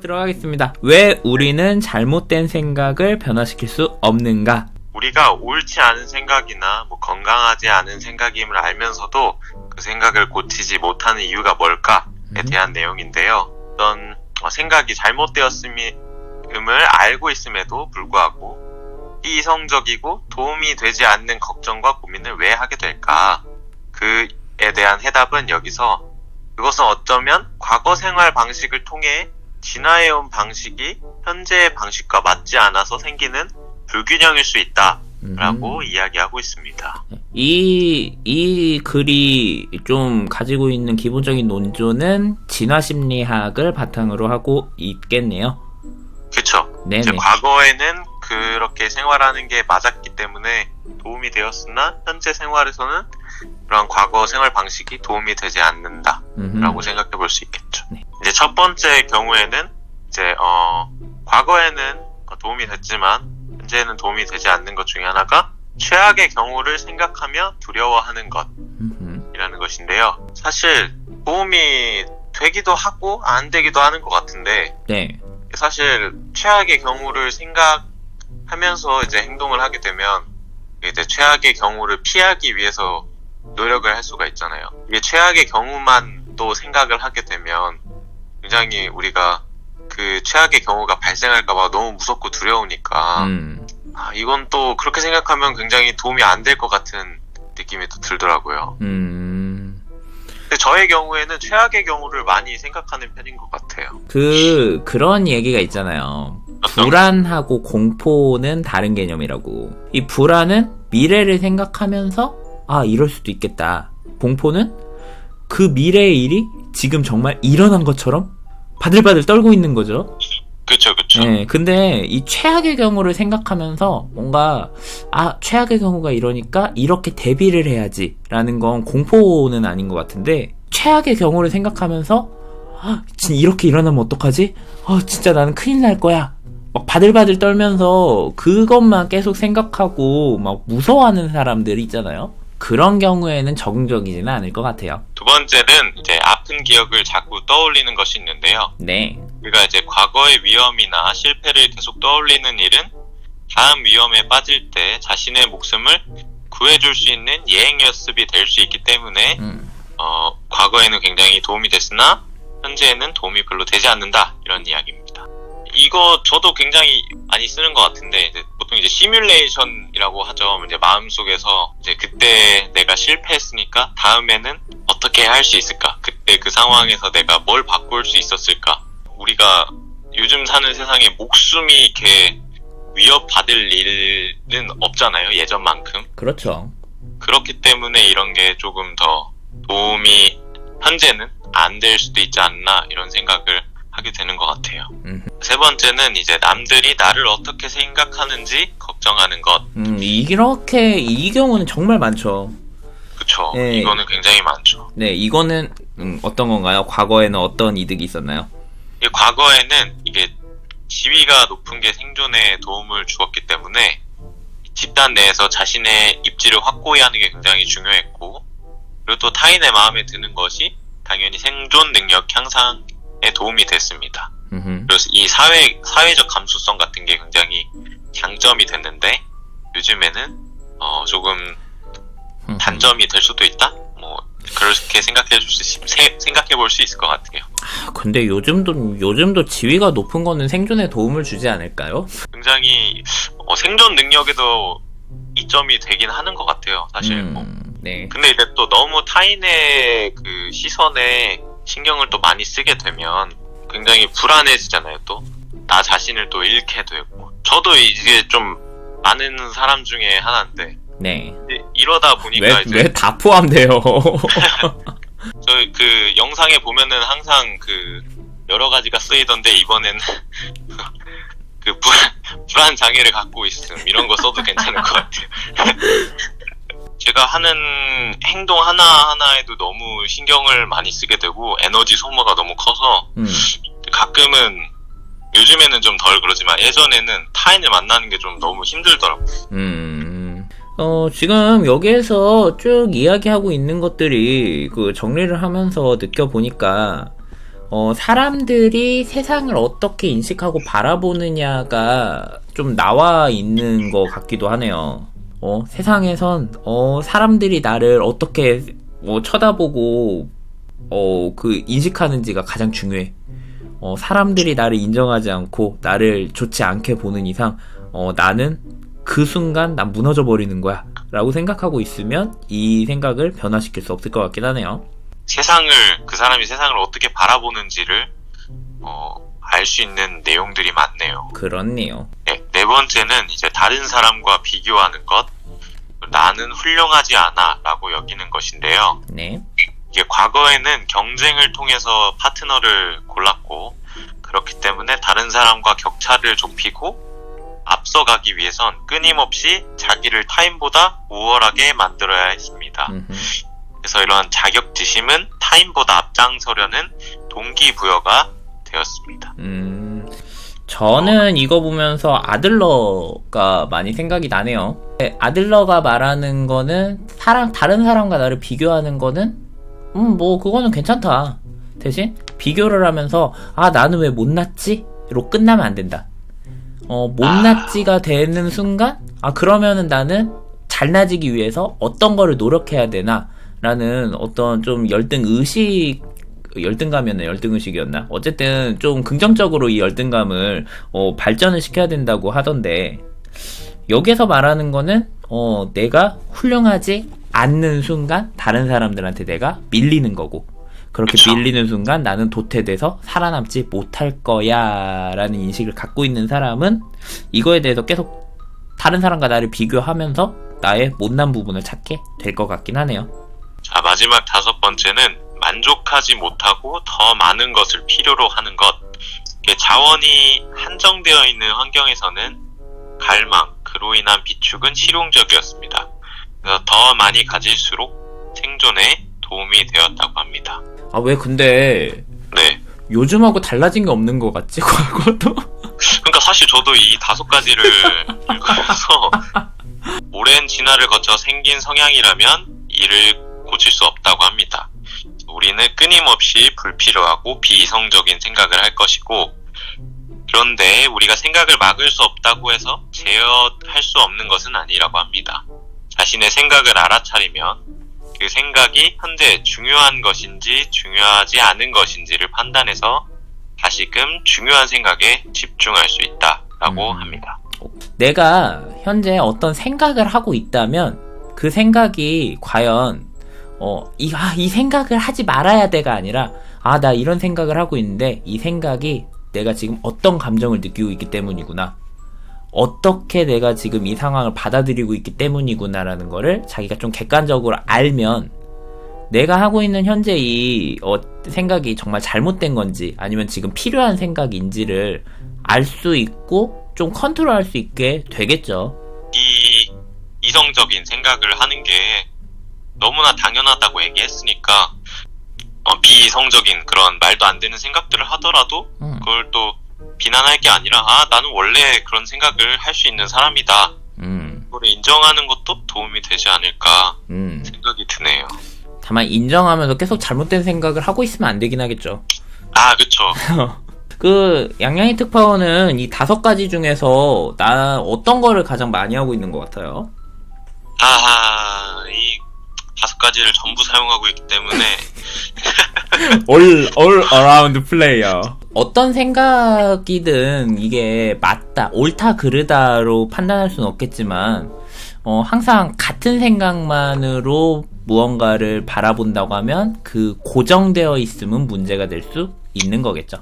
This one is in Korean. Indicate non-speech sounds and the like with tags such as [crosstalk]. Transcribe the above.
들어가겠습니다. 왜 우리는 잘못된 생각을 변화시킬 수 없는가? 우리가 옳지 않은 생각이나 뭐 건강하지 않은 생각임을 알면서도 그 생각을 고치지 못하는 이유가 뭘까에 음. 대한 내용인데요. 어떤 어, 생각이 잘못되었음을 알고 있음에도 불구하고 이성적이고 도움이 되지 않는 걱정과 고민을 왜 하게 될까? 그에 대한 해답은 여기서 그것은 어쩌면 과거 생활 방식을 통해 진화해온 방식이 현재의 방식과 맞지 않아서 생기는 불균형일 수 있다 라고 음. 이야기하고 있습니다. 이, 이 글이 좀 가지고 있는 기본적인 논조는 진화심리학을 바탕으로 하고 있겠네요. 그쵸? 이제 과거에는 그렇게 생활하는 게 맞았기 때문에 도움이 되었으나 현재 생활에서는 그런 과거 생활 방식이 도움이 되지 않는다라고. 생각해 볼 수 있겠죠. 네. 이제 첫 번째 경우에는 이제 어 과거에는 도움이 됐지만 현재는 도움이 되지 않는 것 중에 하나가 최악의 경우를 생각하며 두려워하는. 것이라는 것인데요. 사실 도움이 되기도 하고 안 되기도 하는 것 같은데 네. 사실 최악의 경우를 생각하면서 이제 행동을 하게 되면 이제 최악의 경우를 피하기 위해서 노력을 할 수가 있잖아요. 이게 최악의 경우만 또 생각을 하게 되면 굉장히 우리가 그 최악의 경우가 발생할까봐 너무 무섭고 두려우니까 음. 아, 이건 또 그렇게 생각하면 굉장히 도움이 안 될 것 같은 느낌이 또 들더라고요. 음. 근데 저의 경우에는 최악의 경우를 많이 생각하는 편인 것 같아요. 그, 그런 얘기가 있잖아요. 불안하고 공포는 다른 개념이라고. 이 불안은 미래를 생각하면서, 아, 이럴 수도 있겠다. 공포는 그 미래의 일이 지금 정말 일어난 것처럼 바들바들 떨고 있는 거죠. 그쵸 그쵸. 네, 근데 이 최악의 경우를 생각하면서 뭔가, 아, 최악의 경우가 이러니까 이렇게 대비를 해야지. 라는 건 공포는 아닌 것 같은데, 최악의 경우를 생각하면서, 아, 진 이렇게 일어나면 어떡하지? 아, 진짜 나는 큰일 날 거야. 막 바들바들 떨면서 그것만 계속 생각하고 막 무서워하는 사람들 있잖아요. 그런 경우에는 적응적이지는 않을 것 같아요. 두 번째는 이제 아픈 기억을 자꾸 떠올리는 것이 있는데요. 네. 우리가 이제 과거의 위험이나 실패를 계속 떠올리는 일은 다음 위험에 빠질 때 자신의 목숨을 구해줄 수 있는 예행 연습이 될 수 있기 때문에 음, 어, 과거에는 굉장히 도움이 됐으나 현재에는 도움이 별로 되지 않는다 이런 이야기입니다. 이거 저도 굉장히 많이 쓰는 것 같은데 이제 보통 이제 시뮬레이션이라고 하죠. 이제 마음속에서 이제 그때 내가 실패했으니까 다음에는 어떻게 할 수 있을까? 그때 그 상황에서 내가 뭘 바꿀 수 있었을까? 우리가 요즘 사는 세상에 목숨이 이렇게 위협받을 일은 없잖아요. 예전만큼. 그렇죠. 그렇기 때문에 이런 게 조금 더 도움이 현재는 안 될 수도 있지 않나 이런 생각을 하게 되는 것 같아요. 음. 세 번째는 이제 남들이 나를 어떻게 생각하는지 걱정하는 것. 음, 이렇게, 이 경우는 정말 많죠. 그쵸. 네. 이거는 굉장히 많죠. 네, 이거는 음, 어떤 건가요? 과거에는 어떤 이득이 있었나요? 이 과거에는 이게 지위가 높은 게 생존에 도움을 주었기 때문에 집단 내에서 자신의 입지를 확고히 하는 게 굉장히 중요했고 그리고 또 타인의 마음에 드는 것이 당연히 생존 능력 향상에 도움이 됐습니다. 음흠. 그래서 이 사회 사회적 감수성 같은 게 굉장히 장점이 됐는데 요즘에는 어 조금 음흠. 단점이 될 수도 있다. 뭐 그렇게 생각해 줄 수 생각해 볼 수 있을 것 같아요. 아, 근데 요즘도 요즘도 지위가 높은 거는 생존에 도움을 주지 않을까요? 굉장히 어, 생존 능력에도 이점이 되긴 하는 것 같아요. 사실. 뭐. 음, 네. 근데 이제 또 너무 타인의 그 시선에 신경을 또 많이 쓰게 되면 굉장히 불안해지잖아요. 또 나 자신을 또 잃게 되고. 저도 이게 좀 많은 사람 중에 하나인데 네. 이러다 보니까 왜, 이제 왜 다 포함돼요? [laughs] 저희 그 영상에 보면은 항상 그 여러 가지가 쓰이던데 이번에는 [laughs] 그 불안, 불안 장애를 갖고 있음 이런 거 써도 괜찮을 것 같아요. [laughs] 제가 하는 행동 하나 하나에도 너무 신경을 많이 쓰게 되고 에너지 소모가 너무 커서 음, 가끔은 요즘에는 좀 덜 그러지만 예전에는 타인을 만나는 게 좀 너무 힘들더라고요. 음. 어, 지금 여기에서 쭉 이야기하고 있는 것들이 그 정리를 하면서 느껴보니까 어, 사람들이 세상을 어떻게 인식하고 바라보느냐가 좀 나와 있는 것 같기도 하네요. 어, 세상에선, 어, 사람들이 나를 어떻게, 어, 쳐다보고, 어, 그, 인식하는지가 가장 중요해. 어, 사람들이 나를 인정하지 않고, 나를 좋지 않게 보는 이상, 어, 나는 그 순간 난 무너져 버리는 거야. 라고 생각하고 있으면, 이 생각을 변화시킬 수 없을 것 같긴 하네요. 세상을 그 사람이 세상을 어떻게 바라보는지를 어, 알 수 있는 내용들이 많네요. 그렇네요. 네, 네 번째는 이제 다른 사람과 비교하는 것. 나는 훌륭하지 않아라고 여기는 것인데요. 네. 이게 과거에는 경쟁을 통해서 파트너를 골랐고 그렇기 때문에 다른 사람과 격차를 좁히고 앞서가기 위해선 끊임없이 자기를 타인보다 우월하게 만들어야 했습니다. 음흠. 그래서 이런 자격지심은 타인보다 앞장서려는 동기부여가 되었습니다. 음, 저는 이거 보면서 아들러가 많이 생각이 나네요. 네, 아들러가 말하는 거는 사람 다른 사람과 나를 비교하는 거는 음, 뭐 그거는 괜찮다. 대신 비교를 하면서 아 나는 왜 못났지?로 끝나면 안 된다. 어 못났지가 되는 순간 아 그러면은 나는 잘나지기 위해서 어떤 거를 노력해야 되나? 라는 어떤 좀 열등 의식 열등감이었나 열등 의식이었나 어쨌든 좀 긍정적으로 이 열등감을 어, 발전을 시켜야 된다고 하던데 여기서 말하는 거는 어, 내가 훌륭하지 않는 순간 다른 사람들한테 내가 밀리는 거고 그렇게 그쵸. 밀리는 순간 나는 도태돼서 살아남지 못할 거야 라는 인식을 갖고 있는 사람은 이거에 대해서 계속 다른 사람과 나를 비교하면서 나의 못난 부분을 찾게 될 것 같긴 하네요. 자, 마지막 다섯 번째는 만족하지 못하고 더 많은 것을 필요로 하는 것. 자원이 한정되어 있는 환경에서는 갈망, 그로 인한 비축은 실용적이었습니다. 그래서 더 많이 가질수록 생존에 도움이 되었다고 합니다. 아 왜 근데 네. 요즘하고 달라진 게 없는 것 같지 [laughs] 과거도? 그러니까 사실 저도 이 다섯 가지를 [laughs] 읽으면서 오랜 진화를 거쳐 생긴 성향이라면 이를 고칠 수 없다고 합니다. 우리는 끊임없이 불필요하고 비이성적인 생각을 할 것이고 그런데 우리가 생각을 막을 수 없다고 해서 제어할 수 없는 것은 아니라고 합니다. 자신의 생각을 알아차리면 그 생각이 현재 중요한 것인지 중요하지 않은 것인지를 판단해서 다시금 중요한 생각에 집중할 수 있다라고 음. 합니다. 내가 현재 어떤 생각을 하고 있다면 그 생각이 과연 어, 이, 아, 이 생각을 하지 말아야 돼가 아니라 아, 나 이런 생각을 하고 있는데 이 생각이 내가 지금 어떤 감정을 느끼고 있기 때문이구나. 어떻게 내가 지금 이 상황을 받아들이고 있기 때문이구나라는 거를 자기가 좀 객관적으로 알면 내가 하고 있는 현재 이 어, 생각이 정말 잘못된 건지 아니면 지금 필요한 생각인지를 알 수 있고 좀 컨트롤할 수 있게 되겠죠. 이 이성적인 생각을 하는 게 너무나 당연하다고 얘기했으니까 어, 비이성적인 그런 말도 안 되는 생각들을 하더라도 음, 그걸 또 비난할 게 아니라 아 나는 원래 그런 생각을 할 수 있는 사람이다 음, 그걸 인정하는 것도 도움이 되지 않을까 음. 생각이 드네요 다만 인정하면서 계속 잘못된 생각을 하고 있으면 안 되긴 하겠죠. 아 그쵸 [laughs] 그 양양이 특파원은 이 다섯 가지 중에서 나 어떤 거를 가장 많이 하고 있는 것 같아요. 아하 이 다섯 가지를 전부 사용하고 있기 때문에 [laughs] all all around player. 어떤 생각이든 이게 맞다, 옳다, 그르다로 판단할 수는 없겠지만, 어, 항상 같은 생각만으로 무언가를 바라본다고 하면 그 고정되어 있음은 문제가 될 수 있는 거겠죠.